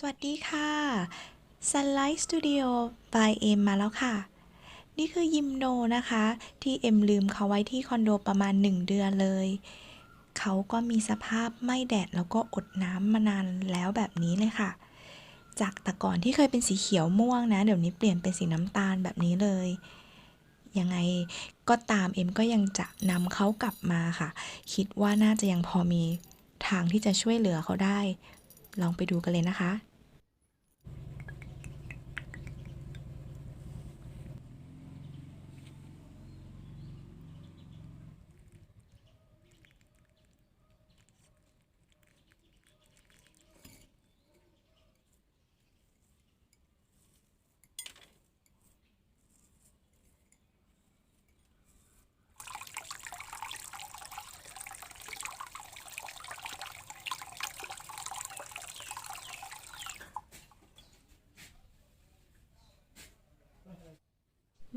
สวัสดีค่ะ Sunlight Studio by เอ็มมาแล้วค่ะ นี่คือยิมโนนะคะ ที่เอ็มลืมเขาไว้ที่คอนโดประมาณ 1 เดือนเลย เขาก็มีสภาพไม่แดดแล้วก็อดน้ำมานานแล้วแบบนี้เลยค่ะ จากแต่ก่อนที่เคยเป็นสีเขียวม่วงนะ เดี๋ยวนี้เปลี่ยนเป็นสีน้ำตาลแบบนี้เลย ยังไงก็ตามเอ็มก็ยังจะนำเขากลับมาค่ะ คิดว่าน่าจะยังพอมีทางที่จะช่วยเหลือเขาได้ ลองไปดูกันเลยนะคะ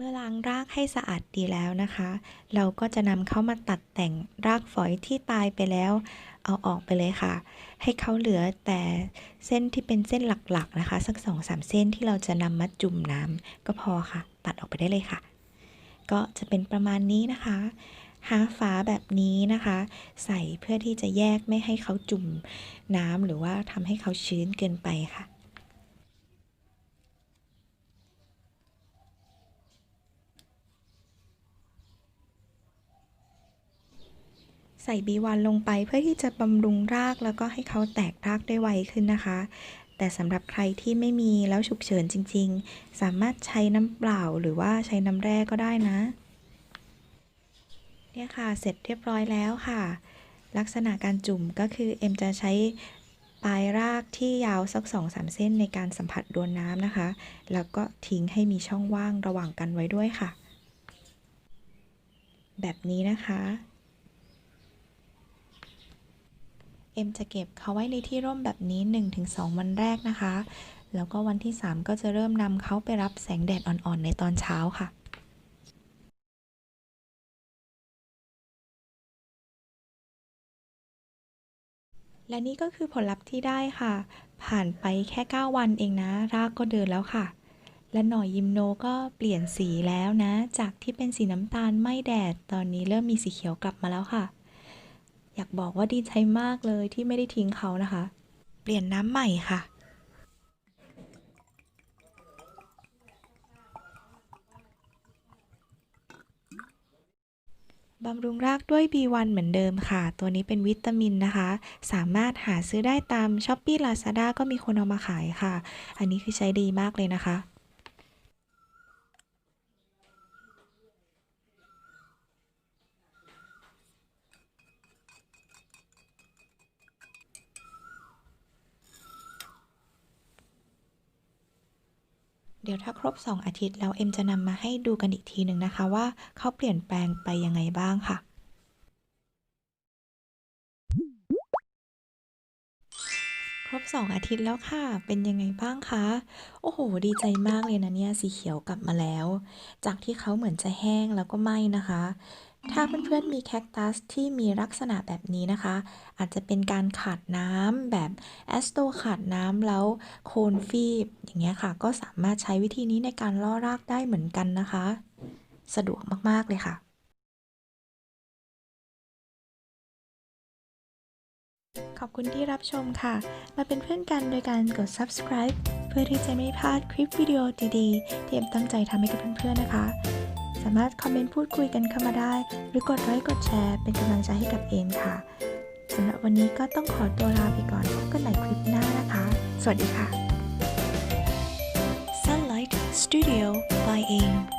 เมื่อล้างรากให้สะอาดดีแล้วนะคะ เราก็จะนำเข้ามาตัดแต่งรากฝอยที่ตายไปแล้ว เอาออกไปเลยค่ะ ให้เขาเหลือแต่เส้นที่เป็นเส้นหลักๆนะคะ สักสองสามเส้นที่เราจะนำมาจุ่มน้ำก็พอค่ะ ตัดออกไปได้เลยค่ะ ก็จะเป็นประมาณนี้นะคะ หาฝาแบบนี้นะคะ ใส่เพื่อที่จะแยกไม่ให้เขาจุ่มน้ำหรือว่าทำให้เขาชื้นเกินไปค่ะ ส่ B1 ลงไปเพื่อที่จะบำรุงรากแล้วก็ให้เขาแตกรากได้ไวขึ้นนะคะ แต่สำหรับใครที่ไม่มีแล้วฉุกเฉินจริง ๆ สามารถใช้น้ำเปล่าหรือว่าใช้น้ำแร่ก็ได้นะ เนี่ยค่ะเสร็จเรียบร้อยแล้วค่ะ ลักษณะการจุ่มก็คือเอ็มจะใช้ปลายรากที่ยาวสัก 2-3 เส้นในการสัมผัสโดนน้ำนะคะ แล้วก็ทิ้งให้มีช่องว่างระหว่างกันไว้ด้วยค่ะ แบบนี้นะคะ เอ็มจะเก็บเขาไว้ในที่ร่มแบบนี้ 1-2 วันแรกนะคะ แล้วก็วันที่ 3 ก็จะเริ่มนำเขาไปรับแสงแดดอ่อนๆ ในตอนเช้าค่ะและนี่ก็คือผลลัพธ์ที่ได้ค่ะ ผ่านไปแค่ 9 วันเองนะ รากก็เดินแล้วค่ะ และหน่อยยิมโนก็เปลี่ยนสีแล้วนะ จากที่เป็นสีน้ำตาลไม่แดด ตอนนี้เริ่มมีสีเขียวกลับมาแล้วค่ะ อยากบอกว่าดีใจมากเลยที่ไม่ได้ทิ้งเขานะคะ เปลี่ยนน้ำใหม่ค่ะ บำรุงรากด้วย B1 เหมือนเดิมค่ะ ตัวนี้เป็นวิตามินนะคะ สามารถหาซื้อได้ตาม Shopee Lazada ก็มีคนเอามาขายค่ะ อันนี้คือใช้ดีมากเลยนะคะ เดี๋ยวถ้าครบ 2 อาทิตย์แล้วเอ็มจะนำมาให้ดูกันอีกทีหนึ่งนะคะว่าเขาเปลี่ยนแปลงไปยังไงบ้างค่ะ ครบ 2 อาทิตย์แล้วค่ะ เป็นยังไงบ้างคะ โอ้โห ดีใจมากเลยนะเนี่ยสีเขียวกลับมาแล้ว จากที่เขาเหมือนจะแห้งแล้วก็ไหม้นะคะ ถ้าเพื่อนๆมีแคคตัสที่มีลักษณะแบบนี้นะคะ อาจจะเป็นการขาดน้ำแบบแอสโตขาดน้ำแล้วโคนฟีบ อย่างเงี้ยค่ะ ก็สามารถใช้วิธีนี้ในการล่อรากได้เหมือนกันนะคะ สะดวกมากๆเลยค่ะขอบคุณที่รับชมค่ะ มาเป็นเพื่อนกันโดยการกด subscribe เพื่อที่จะไม่พลาดคลิปวิดีโอดีๆ ที่เอ็มตั้งใจทำให้กับเพื่อนๆนะคะ สามารถคอมเมนต์พูดคุยกันเข้ามาได้ หรือกดไลค์กดแชร์เป็นกำลังใจให้กับเอมค่ะสำหรับวันนี้ก็ต้องขอตัวลาไปก่อนพบกันใหม่คลิปหน้านะคะ สวัสดีค่ะ Sunlight Studio by AIM